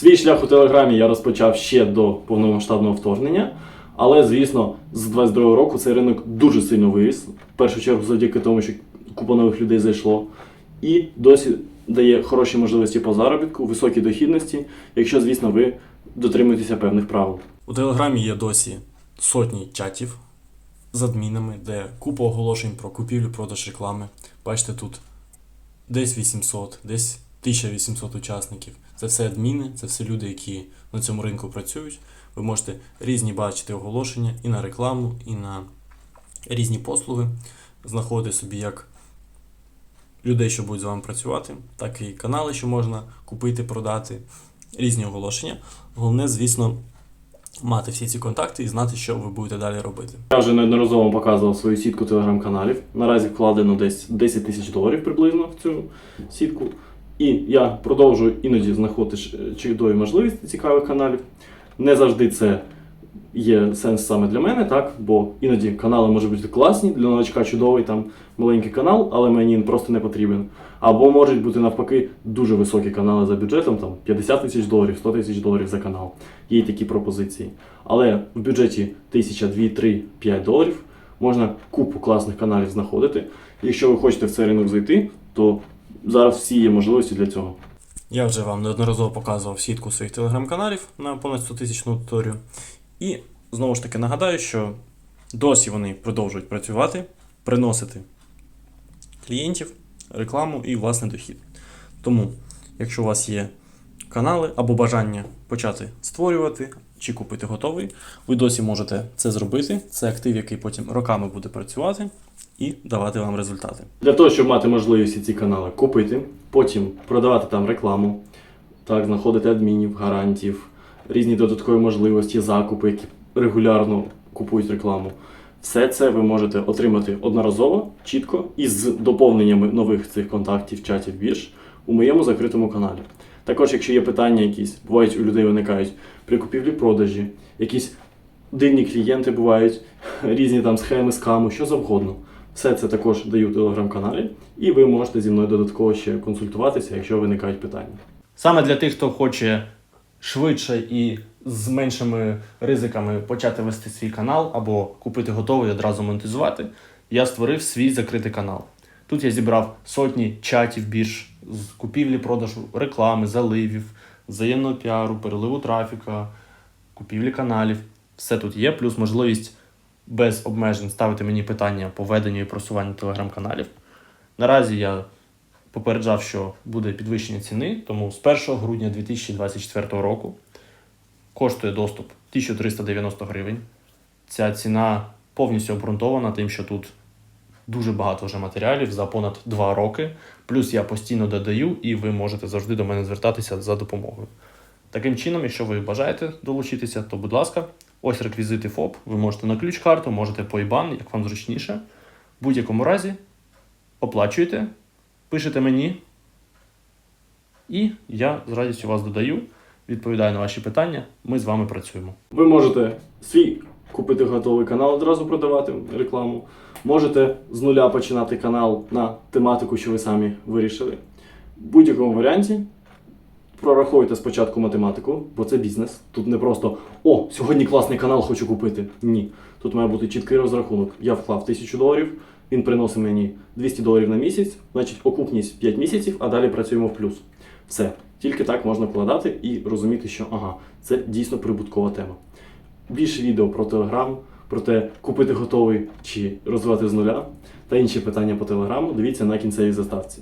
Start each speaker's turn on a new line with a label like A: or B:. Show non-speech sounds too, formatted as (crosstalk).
A: Свій шлях у Телеграмі я розпочав ще до повномасштабного вторгнення. Але, звісно, з 22-го року цей ринок дуже сильно виріс. В першу чергу завдяки тому, що купа нових людей зайшло. І досі дає хороші можливості по заробітку, високі дохідності, якщо, звісно, ви дотримуєтеся певних правил.
B: У Телеграмі є досі сотні чатів з адмінами, де купа оголошень про купівлю, продаж реклами. Бачите, тут десь 800, десь 1800 учасників. Це все адміни, це все люди, які на цьому ринку працюють. Ви можете різні бачити оголошення і на рекламу, і на різні послуги. Знаходити собі як людей, що будуть з вами працювати, так і канали, що можна купити, продати, різні оголошення. Головне, звісно, мати всі ці контакти і знати, що ви будете далі робити.
A: Я вже неодноразово показував свою сітку телеграм-каналів. Наразі вкладено десь 10 тисяч доларів приблизно в цю сітку. І я продовжую іноді знаходити ж- чудові можливості цікавих каналів. Не завжди це є сенс саме для мене, так? Бо іноді канали можуть бути класні, для новачка чудовий там маленький канал, але мені він просто не потрібен. Або можуть бути навпаки дуже високі канали за бюджетом, там 50 тисяч доларів, 100 тисяч доларів за канал. Є й такі пропозиції. Але в бюджеті 1000, 2, 3, 5 доларів можна купу класних каналів знаходити. Якщо ви хочете в цей ринок зайти, то зараз всі є можливості для цього.
B: Я вже вам неодноразово показував сітку своїх телеграм-каналів на понад 100 тисячну аудиторію. І знову ж таки нагадаю, що досі вони продовжують працювати, приносити клієнтів, рекламу і власний дохід. Тому, якщо у вас є канали або бажання почати створювати чи купити готовий, ви досі можете це зробити. Це актив, який потім роками буде працювати і давати вам результати.
A: Для того, щоб мати можливість ці канали купити, потім продавати там рекламу, так, знаходити адмінів, гарантів, різні додаткові можливості, закупи, які регулярно купують рекламу. Все це ви можете отримати одноразово, чітко і з доповненнями нових цих контактів, чатів бірж у моєму закритому каналі. Також, якщо є питання якісь, бувають у людей виникають при купівлі-продажі, якісь дивні клієнти бувають, (laughs) різні там схеми, скаму, що завгодно. Все це також даю в телеграм-каналі, і ви можете зі мною додатково ще консультуватися, якщо виникають питання.
B: Саме для тих, хто хоче швидше і з меншими ризиками почати вести свій канал або купити готовий одразу монетизувати, я створив свій закритий канал. Тут я зібрав сотні чатів бірж з купівлі, продажу, реклами, заливів, взаємного піару, переливу трафіка, купівлі каналів. Все тут є, плюс можливість без обмежень ставити мені питання по веденню і просуванню телеграм-каналів. Наразі я попереджав, що буде підвищення ціни, тому з 1 грудня 2024 року коштує доступ 1390 гривень. Ця ціна повністю обґрунтована тим, що тут дуже багато вже матеріалів за понад 2 роки. Плюс я постійно додаю, і ви можете завжди до мене звертатися за допомогою. Таким чином, якщо ви бажаєте долучитися, то будь ласка, ось реквізити ФОП. Ви можете на ключ-карту, можете по IBAN, як вам зручніше. В будь-якому разі оплачуєте, пишете мені, і я з радістю вас додаю, відповідаю на ваші питання. Ми з вами працюємо.
A: Ви можете свій купити готовий канал, одразу продавати рекламу. Можете з нуля починати канал на тематику, що ви самі вирішили. В будь-якому варіанті прорахуйте спочатку математику, бо це бізнес. Тут не просто о, сьогодні класний канал хочу купити. Ні. Тут має бути чіткий розрахунок. Я вклав 1000 доларів, він приносить мені 200 доларів на місяць, значить окупність 5 місяців, а далі працюємо в плюс. Все. Тільки так можна вкладати і розуміти, що ага, це дійсно прибуткова тема. Більше відео про Телеграм, про те, купити готовий чи розвивати з нуля та інші питання по телеграму, дивіться на кінцевій заставці.